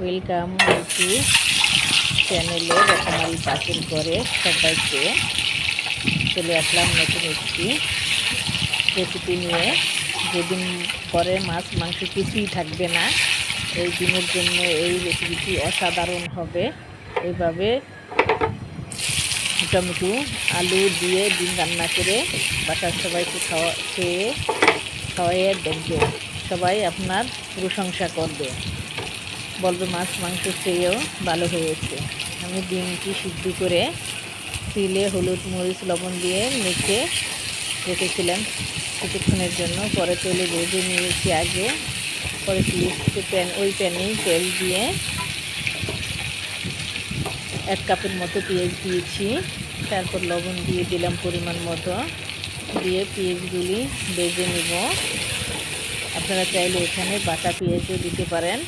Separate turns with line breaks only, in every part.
Welcome to চ্যানেলে রকমারি পাখির করে সবাইকে চলে আসলাম নতুন একটি রেসিপি নিয়ে। যেদিন পরে মাছ, মাংস কিছুই থাকবে না, এই দিনের জন্য এই রেসিপিটি অসাধারণ হবে। এইভাবে টমেটো, আলু দিয়ে ডিম রান্না করে বাসার সবাইকে খাওয়া খেয়ে খাওয়াইয়ে দেখবে সবাই আপনার প্রশংসা করবে। বলবে মাছ, মাংস খেয়েও ভালো হয়েছে। আমি ডিমটি সিদ্ধ করে তিলে হলুদ, মরিচ, লবণ দিয়ে মেখে রেখেছিলাম কিছুক্ষণের জন্য। পরে তেলে ভেজে নিয়েছি আগে। পরে প্যান, ওই প্যানেই তেল দিয়ে এক কাপের মতো পেঁয়াজ দিয়েছি। তারপর লবণ দিয়ে দিলাম পরিমাণ মতো। দিয়ে পেঁয়াজগুলি বেজে নেব। আপনারা চাইলে এখানে বাটা পেঁয়াজও দিতে পারেন।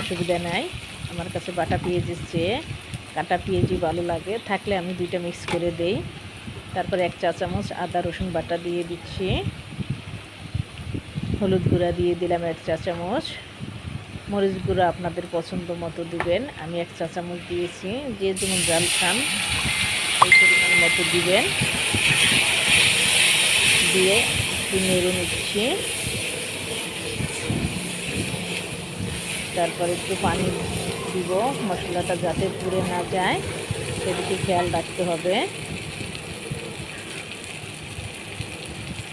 অসুবিধা নাই। আমার কাছে বাটা পেঁয়াজের চেয়ে কাটা পেঁয়াজই ভালো লাগে। থাকলে আমি দুইটা মিক্স করে দেই। তারপর এক চা চামচ আদা, রসুন বাটা দিয়ে দিচ্ছি। হলুদ গুঁড়া দিয়ে দিলাম এক চা চামচ। মরিচ গুঁড়া আপনাদের পছন্দ মতো দিবেন। আমি এক চা চামচ দিয়েছি। যে যেমন জাল খান এই পরিমাণ মতো দিবেন। দিয়ে একটু নেড়ে নিচ্ছি। তারপর একটু পানি দিব, মশলাটা যাতে পুড়ে না যায়, সেদিকে খেয়াল রাখতে হবে।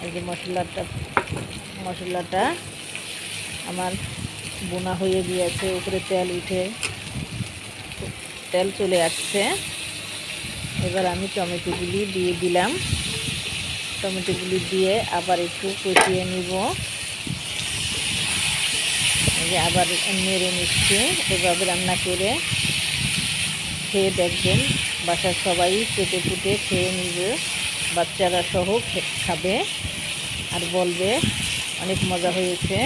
এই যে মশলাটা মশলাটা আমার বোনা হয়ে গিয়েছে, উপরে তেল উঠে, তেল চলে আসছে। এবার আমি টমেটোগুলি দিয়ে দিলাম। টমেটোগুলি দিয়ে আবার একটু কষিয়ে নিব। যে আবার নেড়ে নিচ্ছি। এভাবে রান্না করে খেয়ে দেখবেন। বাসার সবাই পেটে ফুটে খেয়ে নিবে। বাচ্চারা সহ খাবে আর বলবে, অনেক মজা হয়েছে।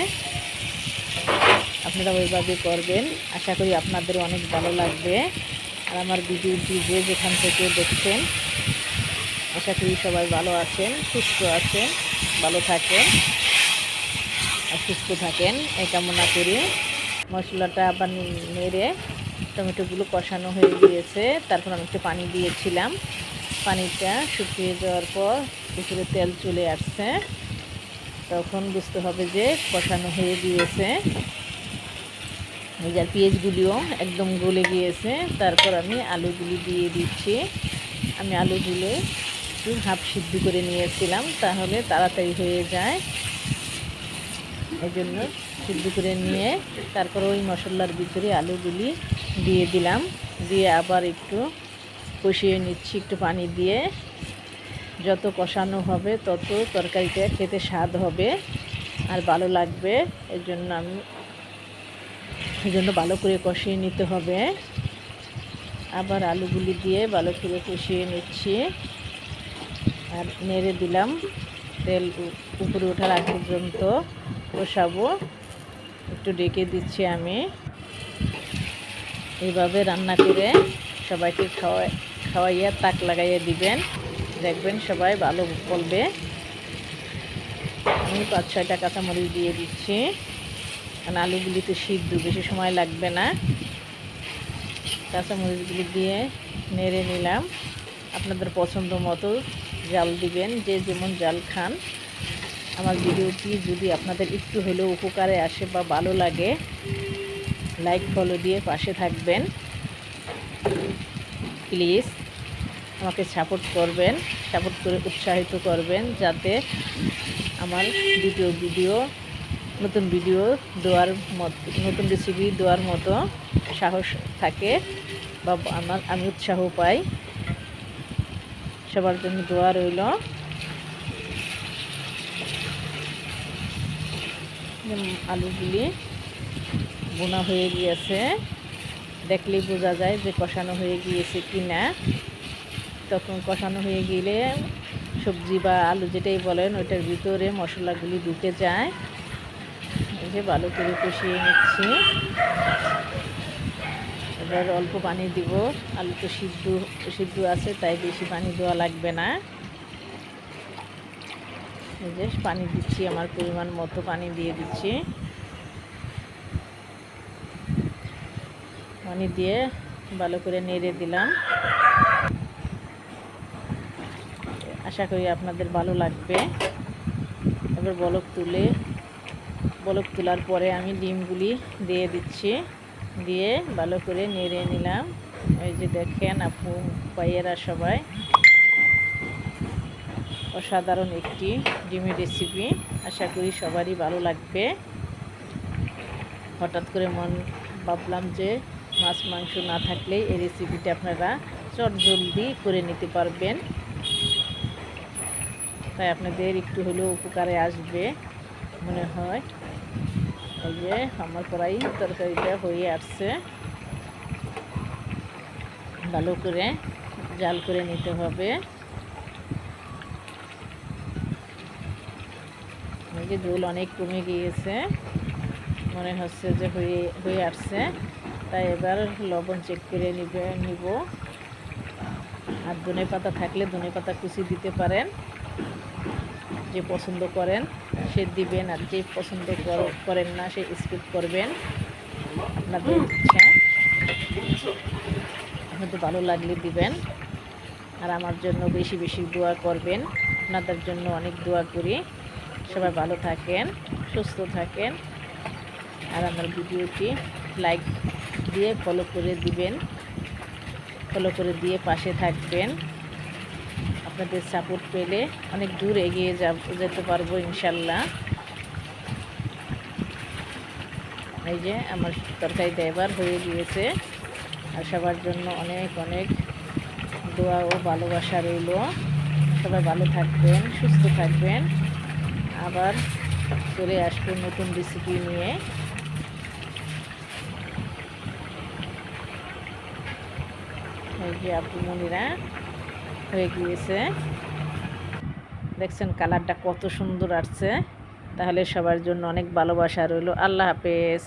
আপনারা ওইভাবে করবেন। আশা করি আপনাদের অনেক ভালো লাগবে। আর আমার ভিডিওটি যে যেখান থেকে দেখছেন, আশা করি সবাই ভালো আছেন, সুস্থ আছেন, ভালো থাকেন। সুস্থ থাকেন। এই কামনা করি। মশলাটা আবার নেড়ে টমেটোগুলো কষানো হয়ে গিয়েছে। তারপর আমি একটু পানি দিয়েছিলাম। পানিটা শুকিয়ে যাওয়ার পর উপরে তেল চলে আসছে। তখন বুঝতে হবে যে কষানো হয়ে গিয়েছে। এই যে পেঁয়াজগুলিও একদম গলে গিয়েছে। তারপর আমি আলুগুলি দিয়ে দিচ্ছি। আমি আলুগুলো একটু হাফ সিদ্ধ করে নিয়েছিলাম। তাহলে তাড়াতাড়ি হয়ে যায়। এই জন্য সিদ্ধ করে নিয়ে তারপর ওই মশলার ভিতরে আলুগুলি দিয়ে দিলাম। দিয়ে আবার একটু কষিয়ে নিচ্ছি, একটু পানি দিয়ে। যত কষানো হবে তত তরকারিটা খেতে স্বাদ হবে আর ভালো লাগবে। এর জন্য আমি, এই জন্য ভালো করে কষিয়ে নিতে হবে। আবার আলুগুলি দিয়ে ভালো করে কষিয়ে নিচ্ছি। আর নেড়ে দিলাম তেল উপরে ওঠার আগ পর্যন্ত। কষাবো একটু ডেকে দিচ্ছি আমি। এইভাবে রান্না করে সবাইকে খাওয়াই খাওয়াইয়া তাক লাগাইয়া দিবেন। দেখবেন সবাই ভালো বলবে আমি পাঁচ ছয়টা কাঁচামরিচ দিয়ে দিচ্ছি। কারণ আলুগুলি তো সিদ্ধ, বেশি সময় লাগবে না। কাঁচামরিচগুলি দিয়ে নেড়ে নিলাম। আপনাদের পছন্দ মতো জাল দিবেন, যে যেমন জাল খান। আমার ভিডিওটি যদি আপনাদের একটু হলেও উপকারে আসে বা ভালো লাগে লাইক ফলো দিয়ে পাশে থাকবেন। প্লিজ আমাকে সাপোর্ট করবেন সাপোর্ট করে উৎসাহিত করবেন, যাতে আমার দ্বিতীয় ভিডিও নতুন ভিডিও দেওয়ার মত, নতুন রেসিপি দেওয়ার মতো সাহস থাকে বা আমার, আমি উৎসাহ পাই। সবার জন্য দোয়া রইল। আলুগুলি বোনা হয়ে গিয়েছে। দেখলেই বোঝা যায় যে কষানো হয়ে গিয়েছে কি না তখন কষানো হয়ে গেলে সবজি বা আলু যেটাই বলেন, ওইটার ভিতরে মশলাগুলি ঢুকে যায়। এই যে ভালো করে কষিয়ে নিচ্ছি। এবার অল্প পানি দিব। আলু তো সিদ্ধ সিদ্ধ আছে, তাই বেশি পানি দেওয়া লাগবে না। যে পানি দিচ্ছি, আমার পরিমাণ মতো পানি দিয়ে দিচ্ছি। পানি দিয়ে ভালো করে নেড়ে দিলাম। আশা করি আপনাদের ভালো লাগবে। এবার বলক তুলে, বলক তোলার পরে আমি ডিমগুলি দিয়ে দিচ্ছি। দিয়ে ভালো করে নেড়ে নিলাম। এই যে দেখেন আপু, ভাইয়েরা সবাই। অসাধারণ একটি ডিমের রেসিপি আশা করি সবারই ভালো লাগবে। হঠাৎ করে মন ভাবলাম যে মাছ, মাংস না থাকলে এই রেসিপিটা আপনারা চট জলদি করে নিতে পারবেন। তাই আপনাদের একটু হলেও উপকারে আসবে মনে হয়। এই যে আমার প্রায় তরকারিটা হয়ে আসছে। ভালো করে জাল করে নিতে হবে এই যে ঝোল অনেক কমে গিয়েছে, মনে হচ্ছে যে হয়ে হয়ে আসছে। তাই এবার লবণ চেক করে নিবে, নিব। আর ধনে পাতা থাকলে ধনে পাতা কুচি দিতে পারেন, যে পছন্দ করেন, সে দিবেন। আর যে পছন্দ কর- করেন না, সে স্কিপ করবেন। আপনাদের ইচ্ছা আপনাদের ভালো লাগলে দিবেন। আর আমার জন্য বেশি বেশি দোয়া করবেন। আপনাদের জন্য অনেক দোয়া করি। সবাই ভালো থাকেন, সুস্থ থাকেন। আর আমার ভিডিওটি লাইক দিয়ে ফলো করে দিবেন। ফলো করে দিয়ে পাশে থাকবেন। আপনাদের সাপোর্ট পেলে অনেক দূর এগিয়ে যাব, যেতে পারব ইনশাল্লাহ। এই যে আমার তরকারিটা এবার হয়ে গিয়েছে। আর সবার জন্য অনেক অনেক দোয়া ও ভালোবাসা রইল। সবাই ভালো থাকবেন, সুস্থ থাকবেন। আবার চলে আসব নতুন রেসিপি নিয়ে। এই যে আপু মনিরা হয়ে গিয়েছে। দেখছেন কালারটা কত সুন্দর আসছে। তাহলে সবার জন্য অনেক ভালোবাসা রইল। আল্লাহ হাফেজ।